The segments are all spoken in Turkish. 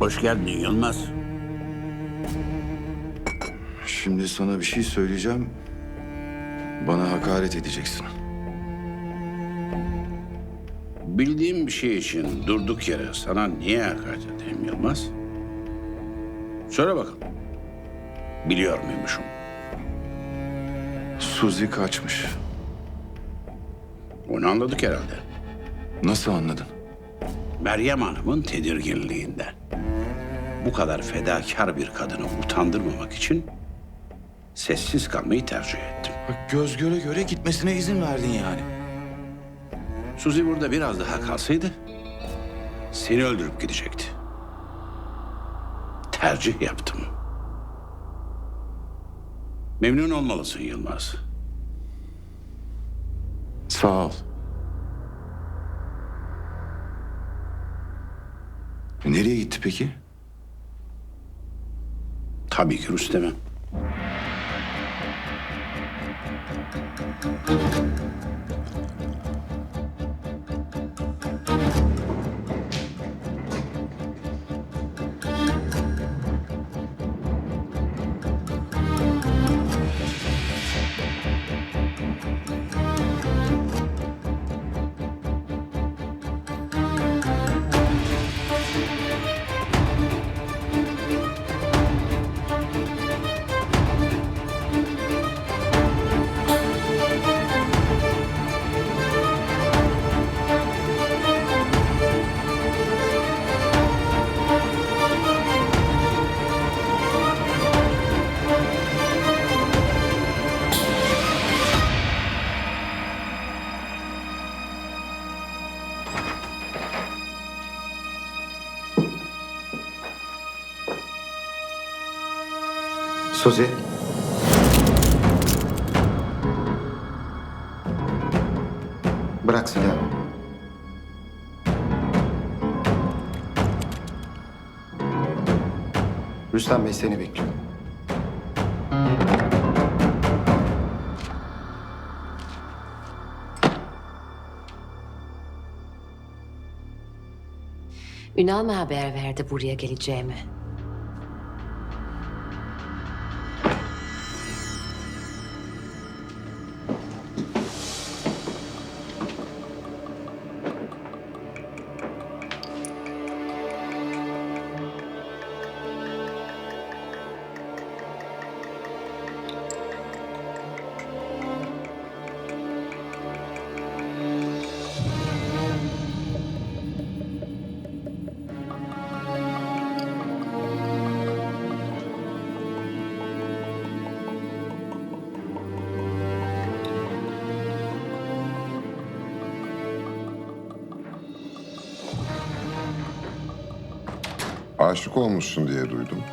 Hoş geldin Yılmaz. Şimdi sana bir şey söyleyeceğim. Bana hakaret edeceksin. Bildiğim bir şey için durduk yere sana niye hakaret edeyim Yılmaz? Söyle bakalım. Biliyor muymuşum? Suzi kaçmış. Onu anladık herhalde. Nasıl anladın? Meryem Hanım'ın tedirginliğinden. Bu kadar fedakar bir kadını utandırmamak için sessiz kalmayı tercih ettim. Bak göz göre göre gitmesine izin verdin yani. Suzi burada biraz daha kalsaydı seni öldürüp gidecekti. Tercih yaptım. Memnun olmalısın Yılmaz. Sağ ol. Nereye gitti peki? Tabii ki Rüstem'e. Suzi. Bırak silahı. Rüstem Bey seni bekliyor. Ünal mı haber verdi buraya geleceğimi? Aşık olmuşsun diye duydum.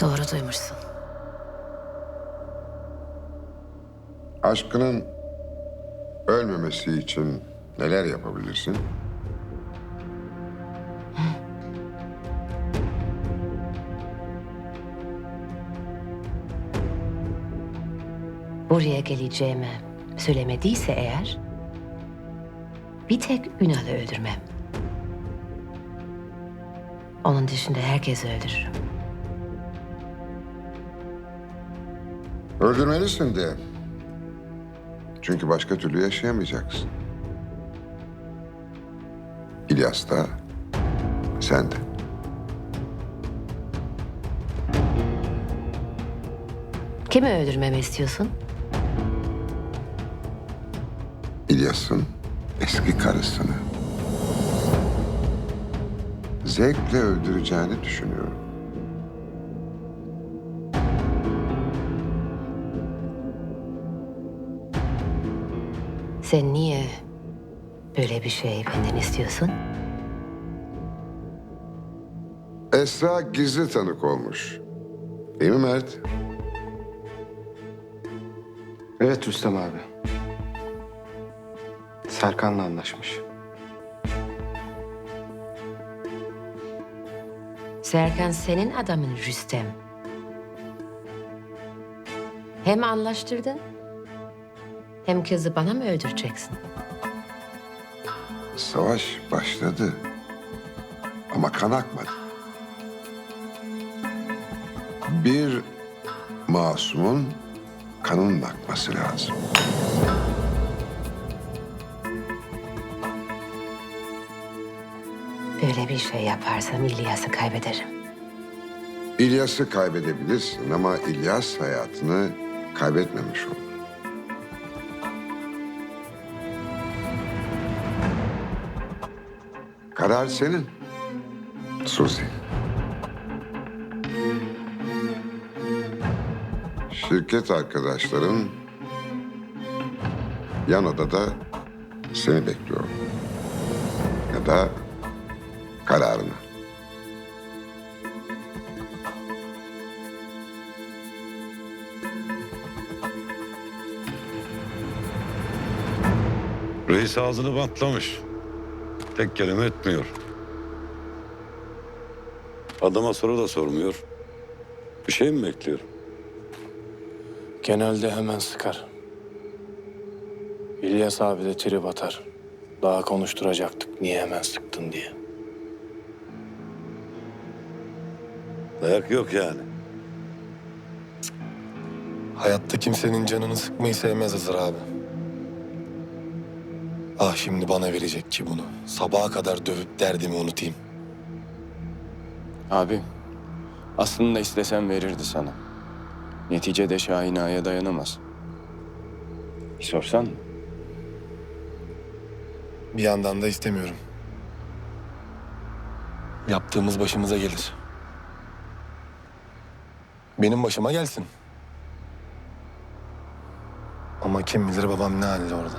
Doğru duymuşsun. Aşkının ölmemesi için neler yapabilirsin? Buraya geleceğimi söylemediyse eğer... ...bir tek Ünal'ı öldürmem. Onun dışında herkesi öldürürüm. Öldürmelisin de. Çünkü başka türlü yaşayamayacaksın. İlyas da, sen de. Kimi öldürmemi istiyorsun? İlyas'ın eski karısını. Zevkle öldüreceğini düşünüyorum. Sen niye böyle bir şey benden istiyorsun? Esra gizli tanık olmuş. Değil mi Mert? Evet Rüstem abi. Serkan'la anlaşmış. Serkan senin adamın Rüstem. Hem anlaştırdın hem kızı bana mı öldüreceksin? Savaş başladı. Ama kan akmadı. Bir masumun kanının akması lazım. Böyle bir şey yaparsam İlyas'ı kaybederim. İlyas'ı kaybedebilirsin ama İlyas hayatını kaybetmemiş olur. Karar senin. Suzi. Şirket arkadaşların yan odada seni bekliyor. Ya da kararını. Reis ağzını bantlamış. Tek kelime etmiyor. Adama soru da sormuyor. Bir şey mi bekliyor? Genelde hemen sıkar. İlyas abi de trip atar. Daha konuşturacaktık niye hemen sıktın diye. Dayak yok yani. Hayatta kimsenin canını sıkmayı sevmez Hızır abi. Ah şimdi bana verecek ki bunu. Sabaha kadar dövüp derdimi unutayım. Abi aslında istesem verirdi sana. Neticede Şahin Ağa'ya dayanamaz. Bir sorsan mı? Bir yandan da istemiyorum. Yaptığımız başımıza gelir. Benim başıma gelsin. Ama kim bilir babam ne halde orada.